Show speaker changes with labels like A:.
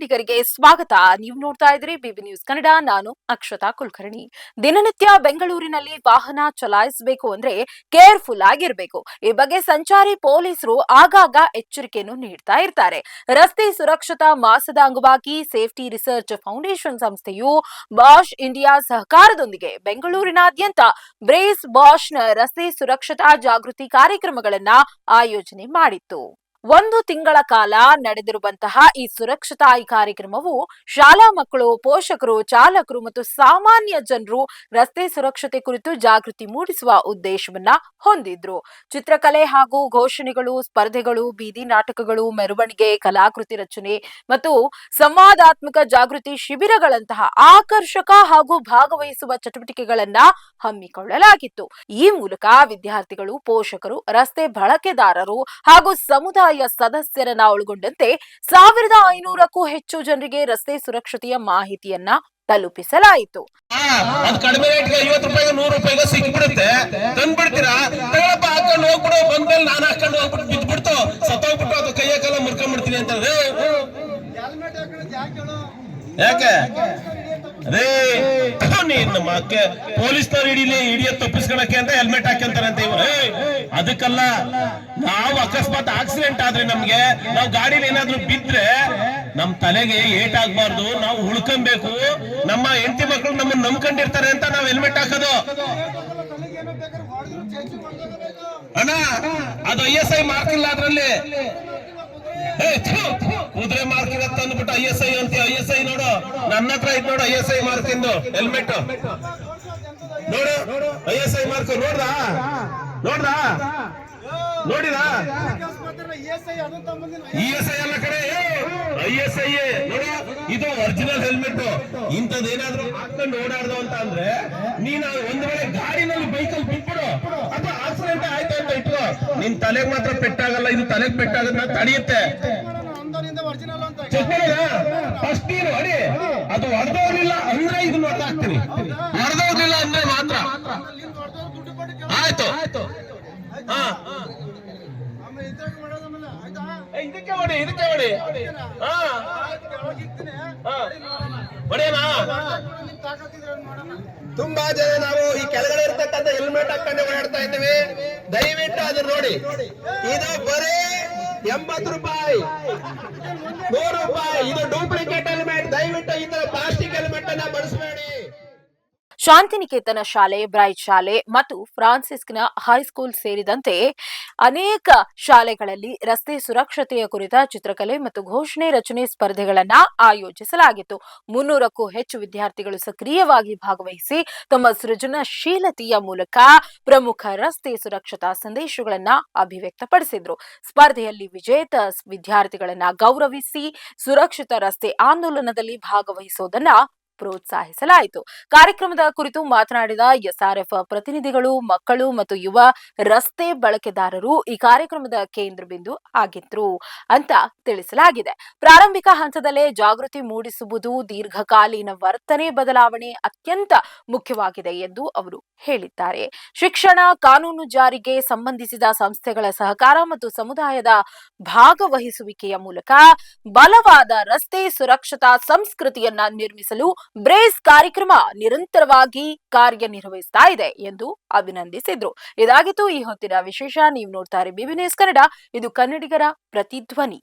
A: ಕನ್ನಡಿಗರಿಗೆ ಸ್ವಾಗತ. ನೀವು ನೋಡ್ತಾ ಇದ್ರೆ ಬಿಬಿ ನ್ಯೂಸ್ ಕನ್ನಡ. ನಾನು ಅಕ್ಷತಾ ಕುಲಕರ್ಣಿ. ದಿನನಿತ್ಯ ಬೆಂಗಳೂರಿನಲ್ಲಿ ವಾಹನ ಚಲಾಯಿಸಬೇಕು ಅಂದ್ರೆ ಕೇರ್ಫುಲ್ ಆಗಿರ್ಬೇಕು. ಈ ಬಗ್ಗೆ ಸಂಚಾರಿ ಪೊಲೀಸರು ಆಗಾಗ ಎಚ್ಚರಿಕೆಯನ್ನು ನೀಡ್ತಾ ಇರ್ತಾರೆ. ರಸ್ತೆ ಸುರಕ್ಷತಾ ಮಾಸದ ಅಂಗವಾಗಿ ಸೇಫ್ಟಿ ರಿಸರ್ಚ್ ಫೌಂಡೇಶನ್ ಸಂಸ್ಥೆಯು ಬಾಷ್ ಇಂಡಿಯಾ ಸಹಕಾರದೊಂದಿಗೆ ಬೆಂಗಳೂರಿನಾದ್ಯಂತ ಬ್ರೇಸ್ ಬಾಷ್ನ ರಸ್ತೆ ಸುರಕ್ಷತಾ ಜಾಗೃತಿ ಕಾರ್ಯಕ್ರಮಗಳನ್ನ ಆಯೋಜನೆ ಮಾಡಿತ್ತು. ಒಂದು ತಿಂಗಳ ಕಾಲ ನಡೆದಿರುವಂತಹ ಈ ಸುರಕ್ಷತಾ ಈ ಕಾರ್ಯಕ್ರಮವು ಶಾಲಾ ಮಕ್ಕಳು, ಪೋಷಕರು, ಚಾಲಕರು ಮತ್ತು ಸಾಮಾನ್ಯ ಜನರು ರಸ್ತೆ ಸುರಕ್ಷತೆ ಕುರಿತು ಜಾಗೃತಿ ಮೂಡಿಸುವ ಉದ್ದೇಶವನ್ನ ಹೊಂದಿದ್ರು. ಚಿತ್ರಕಲೆ ಹಾಗೂ ಘೋಷಣೆಗಳು, ಸ್ಪರ್ಧೆಗಳು, ಬೀದಿ ನಾಟಕಗಳು, ಮೆರವಣಿಗೆ, ಕಲಾಕೃತಿ ರಚನೆ ಮತ್ತು ಸಂವಾದಾತ್ಮಕ ಜಾಗೃತಿ ಶಿಬಿರಗಳಂತಹ ಆಕರ್ಷಕ ಹಾಗೂ ಭಾಗವಹಿಸುವ ಚಟುವಟಿಕೆಗಳನ್ನ ಹಮ್ಮಿಕೊಳ್ಳಲಾಗಿತ್ತು. ಈ ಮೂಲಕ ವಿದ್ಯಾರ್ಥಿಗಳು, ಪೋಷಕರು, ರಸ್ತೆ ಬಳಕೆದಾರರು ಹಾಗೂ ಸಮುದಾಯ ಸದಸ್ಯರನ್ನ ಒಳಗೊಂಡಂತೆ ಸಾವಿರದ ಐನೂರಕ್ಕೂ ಹೆಚ್ಚು ಜನರಿಗೆ ರಸ್ತೆ ಸುರಕ್ಷತೆಯ ಮಾಹಿತಿಯನ್ನ ತಲುಪಿಸಲಾಯಿತು.
B: ಅದ್ ಕಡಿಮೆ ರೇಟ್ಗೆ ಐವತ್ತು ರೂಪಾಯಿಗೆ ನೂರು ರೂಪಾಯಿಗೆ ಸಿಕ್ಬಿಡುತ್ತೆ. ತಂದ್ಬಿಡ್ತೀರಾ? ತಗೊಳಪ್ಪ ಹಾಕೊಂಡು ಹೋಗ್ಬಿಡು. ಬಂದ್ಮೇಲೆ ನಾನು ಹಾಕೊಂಡು ಹೋಗ್ಬಿಟ್ಟು ಬಿದ್ಬಿಡ್ತು. ಸತ್ತೋಗ್ಬಿಟ್ಟು ಅದು ಕೈಯ ಕಾಲ ಮುರ್ಕೊಂಡ್ಬಿಡ್ತೀನಿ ಅಂತ ಯಾಕೆ ರೇ ನೀನ್ ಪೊಲೀಸ್ ಪೊಲೀಸ್ನವ್ರು ಹಿಡಿಲಿ ಹಿಡಿಯ ತಪ್ಪಿಸ್ಕೊಳಕ್ಕೆ ಅಂತ ಹೆಲ್ಮೆಟ್ ಹಾಕ್ಯಂತಾರಂತೆ ಇವರು ಅದಕ್ಕಲ್ಲ ನಾವು ಅಕಸ್ಮಾತ್ ಆಕ್ಸಿಡೆಂಟ್ ಆದ್ರೆ ನಮ್ಗೆ ನಾವು ಗಾಡಿಲಿ ಏನಾದ್ರು ಬಿದ್ರೆ ನಮ್ ತಲೆಗೆ ಏಟ್ ಆಗ್ಬಾರ್ದು ನಾವು ಉಳ್ಕೊಬೇಕು ನಮ್ಮ ಹೆಂಡತಿ ಮಕ್ಕಳು ನಮ್ಮನ್ನ ನಂಬ್ಕೊಂಡಿರ್ತಾರೆ ಅಂತ ನಾವ್ ಹೆಲ್ಮೆಟ್ ಹಾಕೋದು ಅಣ್ಣ ಅದು ಐ ಎಸ್ ಐ ಮಾರ್ಕ್ ಇಲ್ಲ ಅದ್ರಲ್ಲಿ ಕುದುರೆ ಮಾರ್ಕ್ ಇರತ್ತ ಅಂದ್ಬಿಟ್ಟು ಐ ಎಸ್ ಐ ಅಂತ ಐ ಎಸ್ ಐ ನನ್ನ ಹತ್ರ ಇದ್ ನೋಡು ಐ ಎಸ್ ಐ ಮಾರ್ಕ್ ಇಂದು ಹೆಲ್ಮೆಟ್. ನೋಡು ಐ ಎಸ್ ಐ ಮಾರ್ಕ್ ನೋಡ್ದ? ನೋಡ್ದ? ನೋಡಿದ? ಇ ಎಸ್ ಐ ಅಲ್ಲ ಕಡೆ ಐ ಎಸ್ ಐ ನೋಡ ಇದು ಒರಿಜಿನಲ್ ಹೆಲ್ಮೆಟ್. ಇಂಥದ್ದೇನಾದ್ರೂ ಹಾಕೊಂಡು ಓಡಾಡ್ದು ಅಂತ ಅಂದ್ರೆ ನೀನು ಒಂದ್ ವೇಳೆ ಗಾಡಿನಲ್ಲಿ ಬೈಕಲ್ಲಿ ಬಿಟ್ಬಿಡು. ಅಥವಾ ಆಕ್ಸಿಡೆಂಟ್ ಆಯ್ತು ಅಂತ ಇಟ್ಕೋ. ನಿನ್ ತಲೆಗೆ ಮಾತ್ರ ಪೆಟ್ಟಾಗಲ್ಲ ಇದು ತಲೆಗೆ ಪೆಟ್ಟಾಗನ್ನ ತಡೆಯುತ್ತೆ ಚೆಕ್ ಫಸ್ಟ್ ನೀನು ಹೊಡಿ ಅದು ಹೊಡೆದೋಗ್ಲಿಲ್ಲ ಅಂದ್ರೆ ಇದನ್ನ ಹೊಡೆದಾಕ್ತೀನಿ ಹೊಡೆದವ್ರಿಲ್ಲ ಅಂದ್ರೆ ಮಾತ್ರ. ಆಯ್ತು. ಹಾ. ಇದಕ್ಕೆ ಹೊಡಿ ಇದಕ್ಕೆ ಹೊಡಿ. ಹಾ. ಹಾ. ಹೊಡಿಯೋಣಾ ತುಂಬಾ ಜನ ನಾವು ಈ ಕೆಳಗಡೆ ಇರ್ತಕ್ಕಂಥ ಹೆಲ್ಮೆಟ್ ಹಾಕೊಂಡು ಓಡಾಡ್ತಾ ಇದ್ದೀವಿ. ದಯವಿಟ್ಟು ಅದನ್ನ ನೋಡಿ. ಇದು ಬರೀ ಎಂಬತ್ತು ರೂಪಾಯಿ. ನೂರು ರೂಪಾಯಿ. ಇದು ಡೂಪ್ಲಿಕೇಟ್ ಹೆಲ್ಮೆಟ್ ದಯವಿಟ್ಟು ಇದರ ಪ್ಲಾಸ್ಟಿಕ್ ಹೆಲ್ಮೆಟ್ ಅನ್ನ ಬಳಸಬೇಡಿ.
A: ಶಾಂತಿನಿಕೇತನ ಶಾಲೆ, ಬ್ರೈಟ್ ಶಾಲೆ ಮತ್ತು ಫ್ರಾನ್ಸಿಸ್ಕ್ನ ಹೈಸ್ಕೂಲ್ ಸೇರಿದಂತೆ ಅನೇಕ ಶಾಲೆಗಳಲ್ಲಿ ರಸ್ತೆ ಸುರಕ್ಷತೆಯ ಕುರಿತ ಚಿತ್ರಕಲೆ ಮತ್ತು ಘೋಷಣೆ ರಚನೆ ಸ್ಪರ್ಧೆಗಳನ್ನ ಆಯೋಜಿಸಲಾಗಿತ್ತು. ಮುನ್ನೂರಕ್ಕೂ ಹೆಚ್ಚು ವಿದ್ಯಾರ್ಥಿಗಳು ಸಕ್ರಿಯವಾಗಿ ಭಾಗವಹಿಸಿ ತಮ್ಮ ಸೃಜನಶೀಲತೆಯ ಮೂಲಕ ಪ್ರಮುಖ ರಸ್ತೆ ಸುರಕ್ಷತಾ ಸಂದೇಶಗಳನ್ನ ಅಭಿವ್ಯಕ್ತಪಡಿಸಿದ್ರು. ಸ್ಪರ್ಧೆಯಲ್ಲಿ ವಿಜೇತ ವಿದ್ಯಾರ್ಥಿಗಳನ್ನು ಗೌರವಿಸಿ ಸುರಕ್ಷಿತ ರಸ್ತೆ ಆಂದೋಲನದಲ್ಲಿ ಭಾಗವಹಿಸೋದನ್ನ ಪ್ರೋತ್ಸಾಹಿಸಲಾಯಿತು. ಕಾರ್ಯಕ್ರಮದ ಕುರಿತು ಮಾತನಾಡಿದ ಎಸ್ಆರ್ಎಫ್ ಪ್ರತಿನಿಧಿಗಳು, ಮಕ್ಕಳು ಮತ್ತು ಯುವ ರಸ್ತೆ ಬಳಕೆದಾರರು ಈ ಕಾರ್ಯಕ್ರಮದ ಕೇಂದ್ರ ಬಿಂದು ಆಗಿದ್ರು ಅಂತ ತಿಳಿಸಲಾಗಿದೆ. ಪ್ರಾರಂಭಿಕ ಹಂತದಲ್ಲೇ ಜಾಗೃತಿ ಮೂಡಿಸುವುದು, ದೀರ್ಘಕಾಲೀನ ವರ್ತನೆ ಬದಲಾವಣೆ ಅತ್ಯಂತ ಮುಖ್ಯವಾಗಿದೆ ಎಂದು ಅವರು ಹೇಳಿದ್ದಾರೆ. ಶಿಕ್ಷಣ ಕಾನೂನು ಜಾರಿಗೆ ಸಂಬಂಧಿಸಿದ ಸಂಸ್ಥೆಗಳ ಸಹಕಾರ ಮತ್ತು ಸಮುದಾಯದ ಭಾಗವಹಿಸುವಿಕೆಯ ಮೂಲಕ ಬಲವಾದ ರಸ್ತೆ ಸುರಕ್ಷತಾ ಸಂಸ್ಕೃತಿಯನ್ನ ನಿರ್ಮಿಸಲು ಬ್ರೇಸ್ ಕಾರ್ಯಕ್ರಮ ನಿರಂತರವಾಗಿ ಕಾರ್ಯನಿರ್ವಹಿಸ್ತಾ ಇದೆ ಎಂದು ಅಭಿನಂದಿಸಿದ್ರು. ಇದಾಗಿತ್ತು ಈ ಹೊತ್ತಿನ ವಿಶೇಷ. ನೀವು ನೋಡ್ತಾರೆ ಬಿಬಿ ಕನ್ನಡ. ಇದು ಕನ್ನಡಿಗರ ಪ್ರತಿಧ್ವನಿ.